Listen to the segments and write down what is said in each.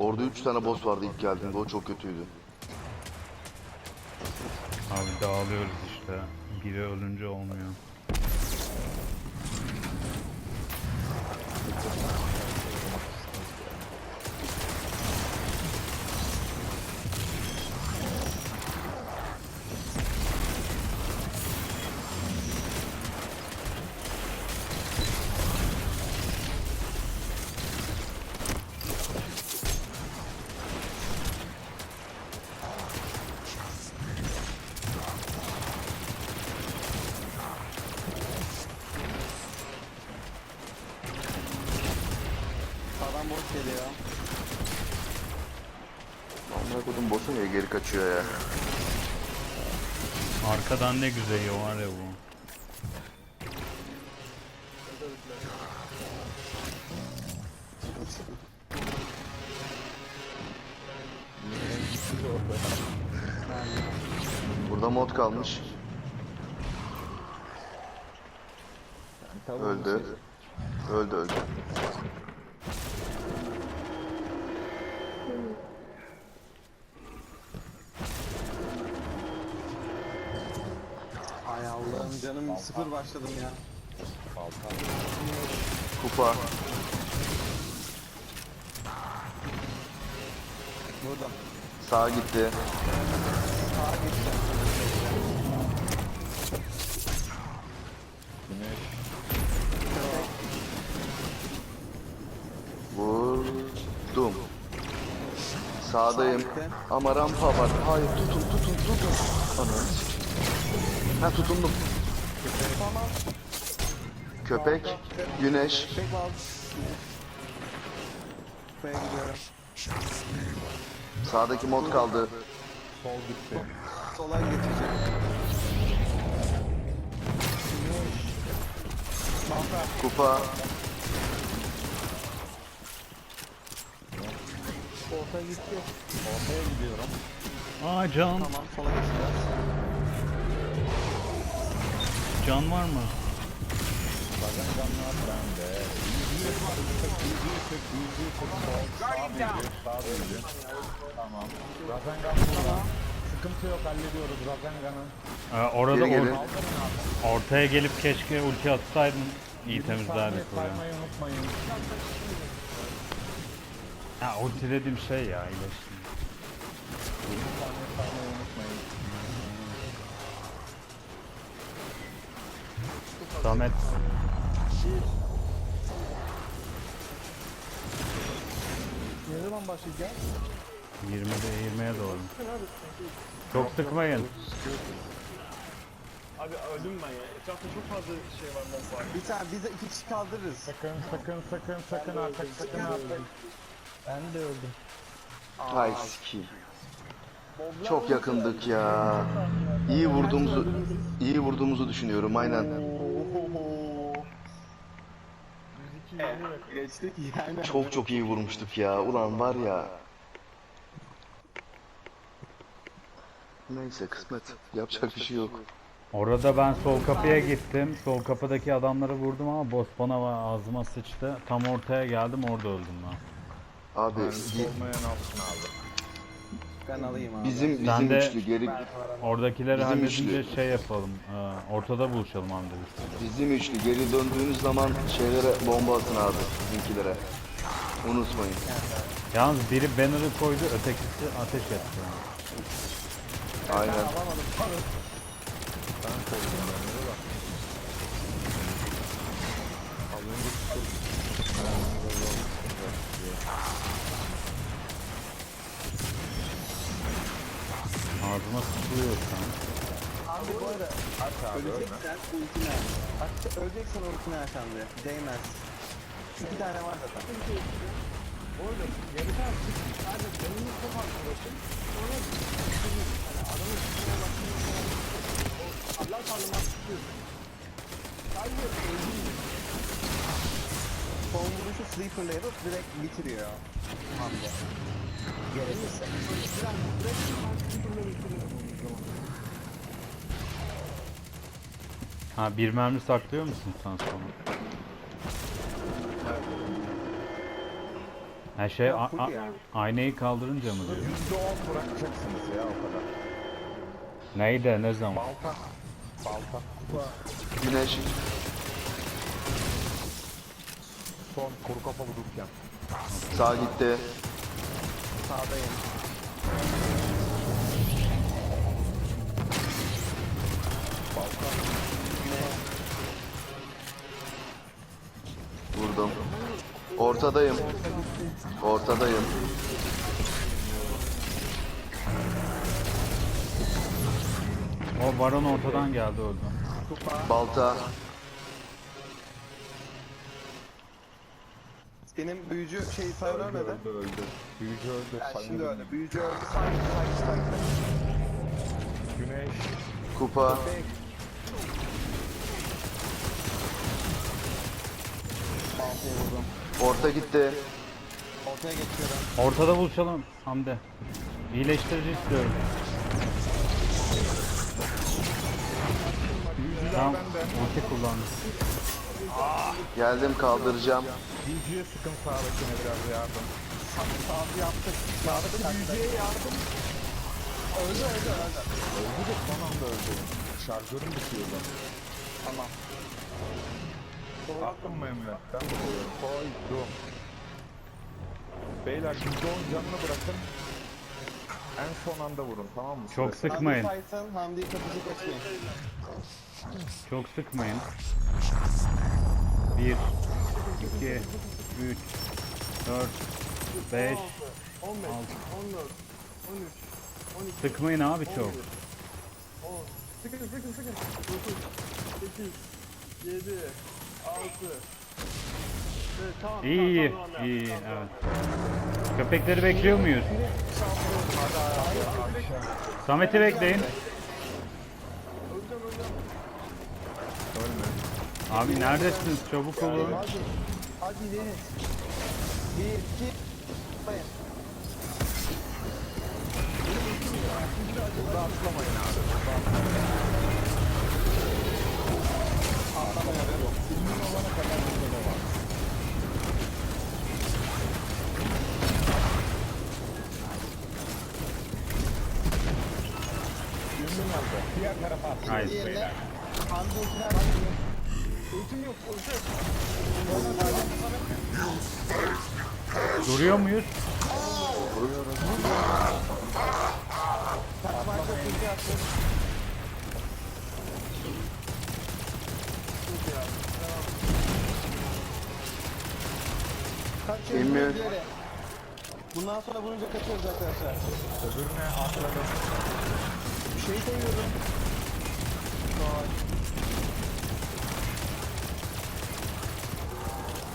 Orada 3 tane boss vardı ilk geldiğinde o çok kötüydü. Abi dağılıyoruz işte. Biri ölünce olmuyor. Sağdan boss geliyor. Amına kodum boss'u niye geri kaçıyor ya? Arkadan ne güzel yiyor var ya bu. Burada mod kalmış. Öldü. Öldü öldü. Ay Allah'ım canım sıfır başladım ya. Kupa. Burada. Sağa gitti. Sağa geçeceğim. Vurdum. Sağdayım. Ama rampa var. Hayır tutun tutun tutun. Sikeyim. Ha tutundum. Köpek, güneş. Kupaya gidiyorum. sağdaki mod kaldı. Sola geçeceğim. Kupa, Orta gitti. Aa can. Tamam sola geçeceğiz. Can var mı? Sıkıntı yok hallediyoruz Razengan'ın. Ee, orada Geri or- gelin. ortaya gelip keşke ulti atsaydın. İyi temizlerdik. Saymayı unutmayın. Ha ulti dediğim şey ya. Saymayı unutmayın. Samet Ne zaman başlayacağız? 20'de 20'ye doğru. Çok sıkmayın. Abi öldüm ben ya. Etrafta çok fazla şey var var. Bir tane biz de iki kişi kaldırırız. Sakın sakın sakın sakın artık sakın artık. Ben de öldüm. Hay sikeyim. Çok yakındık ya. İyi vurduğumuzu iyi vurduğumuzu düşünüyorum aynen. Geçtik yani. Çok çok iyi vurmuştuk ya. Ulan var ya. Neyse kısmet. Yapacak bir şey yok. Orada ben sol kapıya gittim. Sol kapıdaki adamları vurdum ama boss bana ağzıma sıçtı. Tam ortaya geldim orada öldüm ben. Abi bi- Olmayan alsın abi. Ben alayım abi. bizim Ben bizim de- üçlü geri Oradakileri Bizim halledince üçlü. şey yapalım. e, Ortada buluşalım hamdi biz. bizim üçlü geri döndüğünüz zaman şeylere bomba atın abi bizimkilere. Unutmayın. Yalnız biri banner'ı koydu, ötekisi ateş etti. Aynen. Ağzıma sıçrıyor şu an. Abi bu arada öleceksen ultine aç. Bak öleceksen ultine aç Hamdi. Değmez. İki tane var zaten. Son vuruşu sleeper'la yapıp direkt bitiriyor Hamdi. Ha bir mermi saklıyor musun sen sonra? Ha şey a- full a- yani. aynayı kaldırınca mı diyor? %10 bırakacaksınız ya o kadar. Neydi ne zaman? Balta. Balta. Güneş. Son kuru kafa vururken. Sağ gitti. Sağdayım. Ortadayım. Ortadayım. O baron ortadan geldi öldü. Balta. Benim büyücü şey sayı ölmedi. Öldü öldü. Büyücü öldü. Yani sayın şimdi öldü. öyle. Büyücü öldü. Sadece sadece sadece. Güneş. Kupa. Baltayı vurdum. Orta gitti. Ortaya geçiyorum. Ortada buluşalım Hamdi. İyileştirici istiyorum. Tamam, ulti kullandım. Geldim kaldıracağım. Büyücüye sıkın sağdakine biraz yardım. Sağdı yaptık. Sağdaki büyücüye yardım. Öldü öldü öldü. Öldü de son anda öldü. Şarjörüm bitiyordu. Tamam. Attım mı Emre? Ben de koyuyorum. Koydum. Beyler %10 canını bırakın. En son anda vurun tamam mı? Çok Sırası- sıkmayın. Hamdi saysın. Hamdi'yi kapıcı geçmeyin. Çok sıkmayın. 1 2 3 4 5 15, 14, 13, 12, Sıkmayın abi çok. 10. Sıkın sıkın sıkın. 9, 8, 7, 6. Evet tamam. İyi iyi tamam, tamam, iyi tamam, tamam. evet. Köpekleri bekliyor muyuz? Samet'i bekleyin. Abi neredesiniz? Çabuk olun. Hadi Deniz. Bir, iki. Bayın. Burada atlamayın abi. Diğer tarafa Duruyor muyuz? Kaçıyoruz diğeri. Bundan sonra vurunca kaçıyoruz arkadaşlar. Öbürüne atladım. Bir şey koyuyorum. Gol.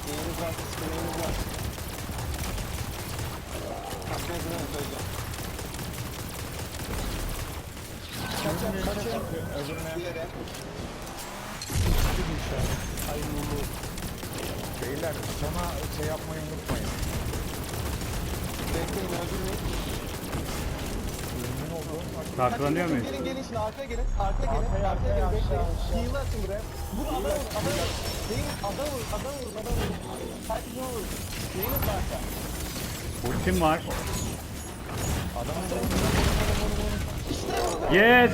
Neyiniz var? Neyiniz var? Kaçmayı bilmiyorum söyleyeceğim. Kaçın, kaçın. Diğeri. Beyler sona şey yapmayı unutmayın. Bekleyin, öldürmeyin. Ürünün Gelin, muyuz? Gelin gelin şimdi arkaya gelin. Arkaya gelin. Arkaya gelin. Bekleyin. Heal atın buraya. Vur adam vur. Adam vur. Neyin? Adam vur. Adam vur. Adam vur. Herkes vur. Neyiniz varsa. Ultim var. Yes!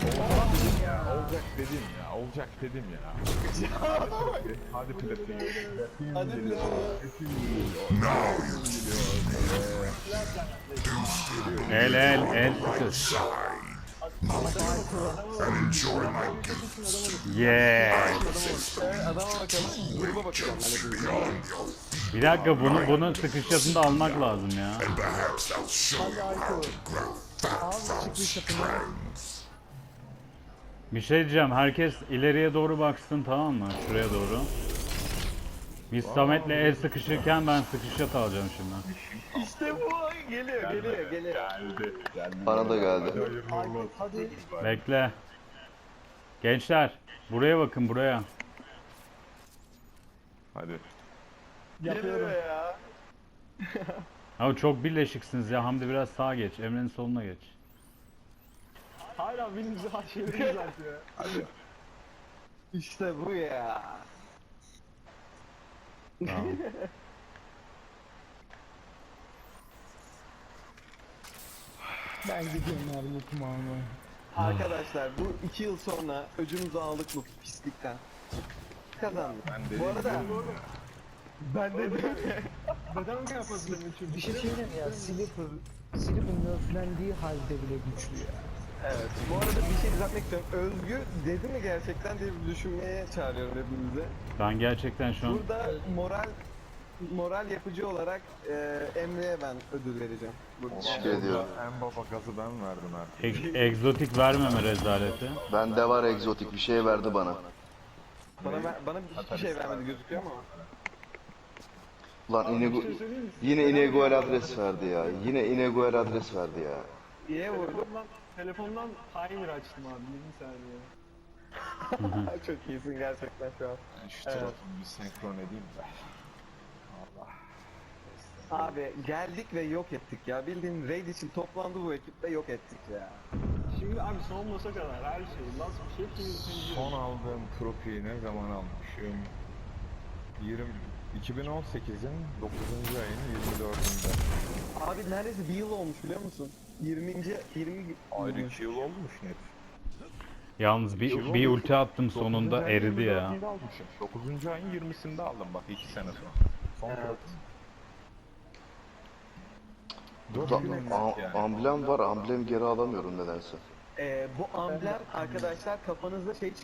Olacak dedim ya, olacak dedim ya. Hadi platin. Hadi bir El el el. Yes! Adama bakalım. Gruba bakalım. Bir dakika bunu bunun sıkışmasını da almak lazım ya. Bir şey diyeceğim. Herkes ileriye doğru baksın tamam mı? Şuraya doğru. Biz Samet'le el sıkışırken ben sıkışat alacağım şimdi. İşte bu. Geliyor, geliyor, geliyor. Geldi. Geldi. Bana da geldi. Olsun. Hadi. Bekle. Gençler buraya bakın buraya. Hadi. Yapıyorum. ya. Abi çok birleşiksiniz ya. Hamdi biraz sağa geç. Emre'nin soluna geç. Hala benim aşırı düzeltiyor. Hadi. İşte bu ya. Tamam. Ben gidiyorum abi lootumu almaya. Arkadaşlar bu iki yıl sonra öcümüzü aldık bu pislikten. Kazandık. Ben de Bu arada Ben de Neden mi yapmasın üçüncü? Bir şey söyleyeyim ya Slipper, Slipper nerflendiği halde bile güçlü ya. Evet. Bu arada bir şey düzeltmek istiyorum. Özgür dedi mi gerçekten diye bir düşünmeye çağırıyorum hepimizi. Ben gerçekten şu an Burada moral moral yapıcı olarak e, Emre'ye ben ödül vereceğim. Teşekkür ediyorum. En baba gazı ben verdim artık. ek- egzotik vermeme rezaleti. Bende var egzotik bir şey verdi bana. Bana ver- bana hiçbir şey vermedi gözüküyor ama. Lan Inigo... Yine Inegoel adres verdi ya. Yine Inegoel adres verdi ya. İyiye vurdu. Telefondan, telefondan timer açtım abi 20 saniye. Çok iyisin gerçekten şu an. Ben şu tarafımı bir senkron edeyim de. Allah. Abi geldik ve yok ettik ya. Bildiğin raid için toplandı bu ekip ve yok ettik ya. Şimdi abi son masa kadar her şey. Last bir şey hepimiz Son aldığım trofiyi ne zaman almışım? 20 2018'in 9. ayının 24'ünde. Abi neredeyse bir yıl olmuş biliyor musun? 20. 20 Ayrı 2 yıl olmuş net. Yalnız bir, bir ulti attım sonunda eridi ya. 24'ünde almışım. 9. ayın 20'sinde aldım bak 2 sene sonra. Son Evet. Burada a- yani. amblem var. Amblem geri alamıyorum nedense. Ee, bu amblem arkadaşlar kafanızda şey